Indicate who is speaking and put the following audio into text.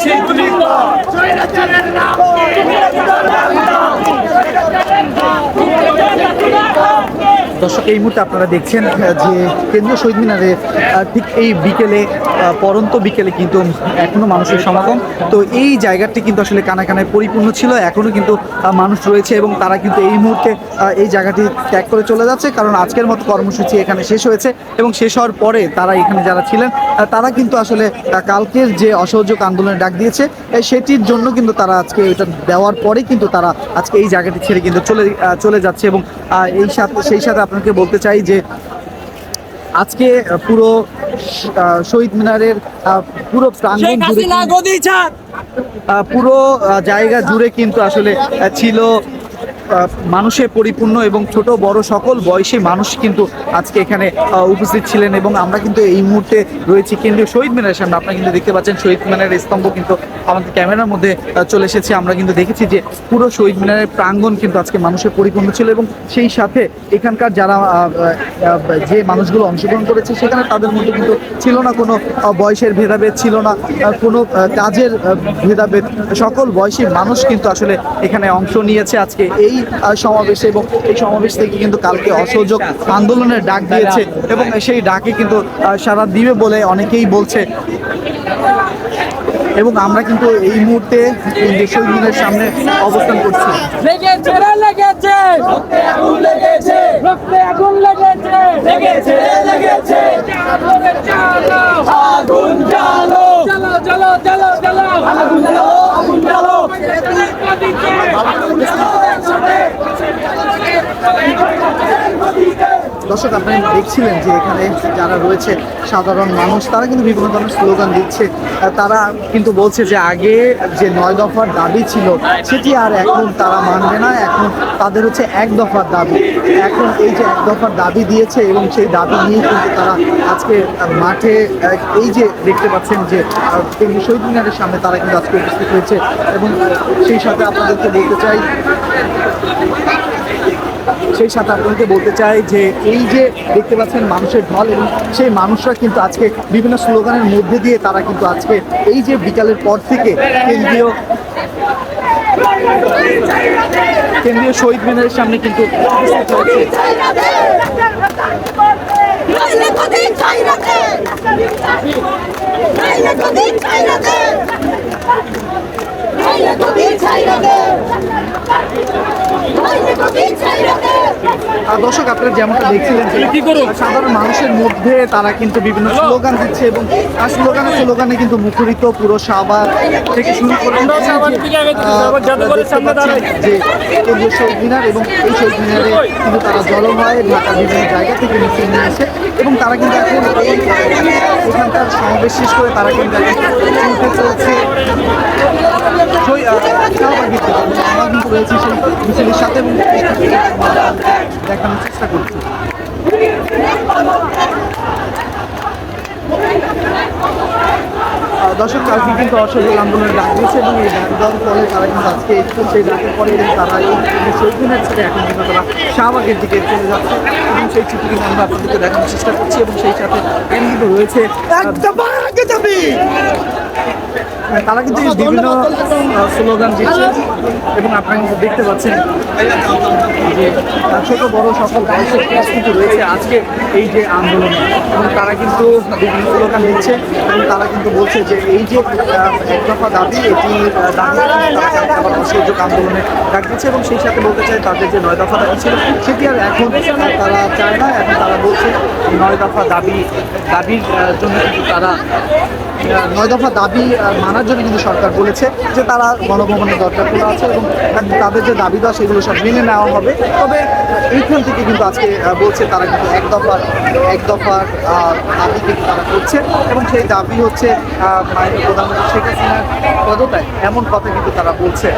Speaker 1: স্বীকৃত
Speaker 2: দর্শক, এই মুহূর্তে আপনারা দেখছেন যে কেন্দ্রীয় শহীদ মিনারে ঠিক এই বিকেলে পরন্ত বিকেলে কিন্তু এখনও মানুষের সমাগম। তো এই জায়গাটি কিন্তু আসলে কানায় কানায় পরিপূর্ণ ছিল এখনও কিন্তু মানুষ রয়েছে এবং তারা কিন্তু এই মুহূর্তে এই জায়গাটি ত্যাগ করে চলে যাচ্ছে। কারণ আজকের মতো কর্মসূচি এখানে শেষ হয়েছে এবং শেষ হওয়ার পরে তারা এখানে যারা ছিলেন তারা কিন্তু আসলে কালকের যে অসহযোগ আন্দোলনের ডাক দিয়েছে সেটির জন্য কিন্তু তারা আজকে এটা দেওয়ার পরে কিন্তু তারা আজকে এই জায়গাটি ছেড়ে কিন্তু চলে চলে যাচ্ছে এবং এই সাথে, সেই সাথে আপনাকে বলতে চাই যে আজকে পুরো আহ, শহীদ মিনারের পুরো প্রাঙ্গণ জুড়ে আহ, পুরো জায়গা জুড়ে কিন্তু আসলে ছিল মানুষে পরিপূর্ণ এবং ছোট, বড় সকল বয়সী মানুষ কিন্তু আজকে এখানে উপস্থিত ছিলেন এবং আমরা কিন্তু এই মুহূর্তে রয়েছি। কেন্দ্রীয় শহীদ মিনারের সামনে আপনারা কিন্তু দেখতে পাচ্ছেন, শহীদ মিনারের স্তম্ভ কিন্তু আমাদের ক্যামেরার মধ্যে চলে এসেছে। আমরা কিন্তু দেখেছি যে পুরো শহীদ মিনারের প্রাঙ্গণ কিন্তু আজকে মানুষের পরিপূর্ণ ছিল এবং সেই সাথে এখানকার যারা যে মানুষগুলো অংশগ্রহণ করেছে, সেখানে তাদের মধ্যে কিন্তু ছিল না কোনো বয়সের ভেদাভেদ, ছিল না কোনো কাজের ভেদাভেদ। সকল বয়সী মানুষ কিন্তু আসলে এখানে অংশ নিয়েছে আজকে এই সমাবেশে এবং এই সমাবেশ থেকে কিন্তু কালকে অসহযোগ আন্দোলনের ডাক দিয়েছে এবং সেই ডাকে কিন্তু সারা দিবে বলে অনেকেই বলছে। এবং আমরা কিন্তু এই মুহূর্তে মিনারের সামনে অবস্থান করছি।
Speaker 1: লেগেছে লেগেছে। আগুন লেগেছে। লেগেছে। আগুন আগুন
Speaker 2: দর্শক, আপনারা দেখছিলেন যে এখানে যারা রয়েছে সাধারণ মানুষ, তারা কিন্তু বিভিন্ন ধরনের স্লোগান দিচ্ছে। তারা কিন্তু বলছে যে আগে যে নয় দফার দাবি ছিল, সেটি আর এখন তারা মানবে না। এখন তাদের হচ্ছে এক দফার দাবি। এখন এই যে এক দফার দাবি দিয়েছে এবং সেই দাবি নিয়ে কিন্তু তারা আজকে মাঠে এই যে দেখতে পাচ্ছেন যে শহীদ মিনারের সামনে তারা কিন্তু আজকে উপস্থিত হয়েছে। এবং সেই সাথে আপনাদেরকে বলতে চাই সেই সাথে আপনাকে বলতে চাই যে এই যে দেখতে পাচ্ছেন মানুষের ঢল এবং সেই মানুষরা কিন্তু আজকে বিভিন্ন স্লোগানের মধ্যে দিয়ে তারা কিন্তু আজকে এই যে বিকালের পর থেকে কেন্দ্রীয় কেন্দ্রীয় শহীদ মিনারের সামনে কিন্তু
Speaker 3: চাই নইলে কদিন চাই রাখে নইলে কদিন চাই রাখে নইলে কদিন চাই রাখে
Speaker 2: আর দর্শক আপনারা যেমনটা দেখছিলেন সাধারণ মানুষের মধ্যে তারা কিন্তু বিভিন্ন স্লোগান দিচ্ছে এবং আর স্লোগানে স্লোগানে কিন্তু মুখরিত পুরো শাহবাগ থেকে শুরু করে যে কেন্দ্রীয় শহীদ মিনার এবং এই শহীদ মিনারে কিন্তু তারা জড়ো হয় ঢাকার বিভিন্ন জায়গা থেকে মিছিল নিয়ে আসে এবং তারা কিন্তু এখন এই এখানকার সমাবেশ শেষ করে তারা কিন্তু ছুটে চলছে রয়েছি সেই মিছিলের সাথে এবং দেখানোর চেষ্টা করছি। দর্শক কালকে কিন্তু অসহযোগ আন্দোলনের ডাক দিয়েছে এবং এই ডাক দেওয়ার ফলে তারা কিন্তু আজকে সেই ডাকের পরে কিন্তু তারা এই শহীদ মিনার ছেড়ে এখন কিন্তু তারা শাহবাগের দিকে চলে যাচ্ছে এবং সেই চিঠি কিন্তু আমরা আপনাদেরকে দেখানোর চেষ্টা করছি এবং সেই সাথে কিন্তু রয়েছে আহ, তারা কিন্তু বিভিন্ন স্লোগান দিচ্ছে এবং আপনারা দেখতে পাচ্ছেন যে ছোট বড় সকল বয়সের ক্লাস কিন্তু রয়েছে আজকে এই যে আন্দোলন। এবং তারা কিন্তু বিভিন্ন স্লোগান দিচ্ছে এবং তারা কিন্তু বলছে যে এই যে আহ, এক দফা দাবি এটি দাবি আবার অসহযোগ আন্দোলনে ডাক দিচ্ছে এবং সেই সাথে বলতে চাই তাদের যে নয় দফা দাবি ছিল সেটি আর এখন তারা চায় না। এখন তারা বলছে নয় দফা দাবি দাবির জন্য কিন্তু তারা নয় দফা দাবি আহ, মানার জন্য কিন্তু সরকার বলেছে যে তারা গণভবনের দরকার পড়ে আছে এবং তাদের যে দাবি দেওয়া সেগুলো সব মেনে নেওয়া হবে। তবে এইখান থেকে কিন্তু আজকে বলছে তারা কিন্তু এক দফার এক দফার দাবি কিন্তু তারা করছে এবং সেই দাবি হচ্ছে প্রধানমন্ত্রী শেখ হাসিনার পদতায় এমন কথা কিন্তু তারা বলছে।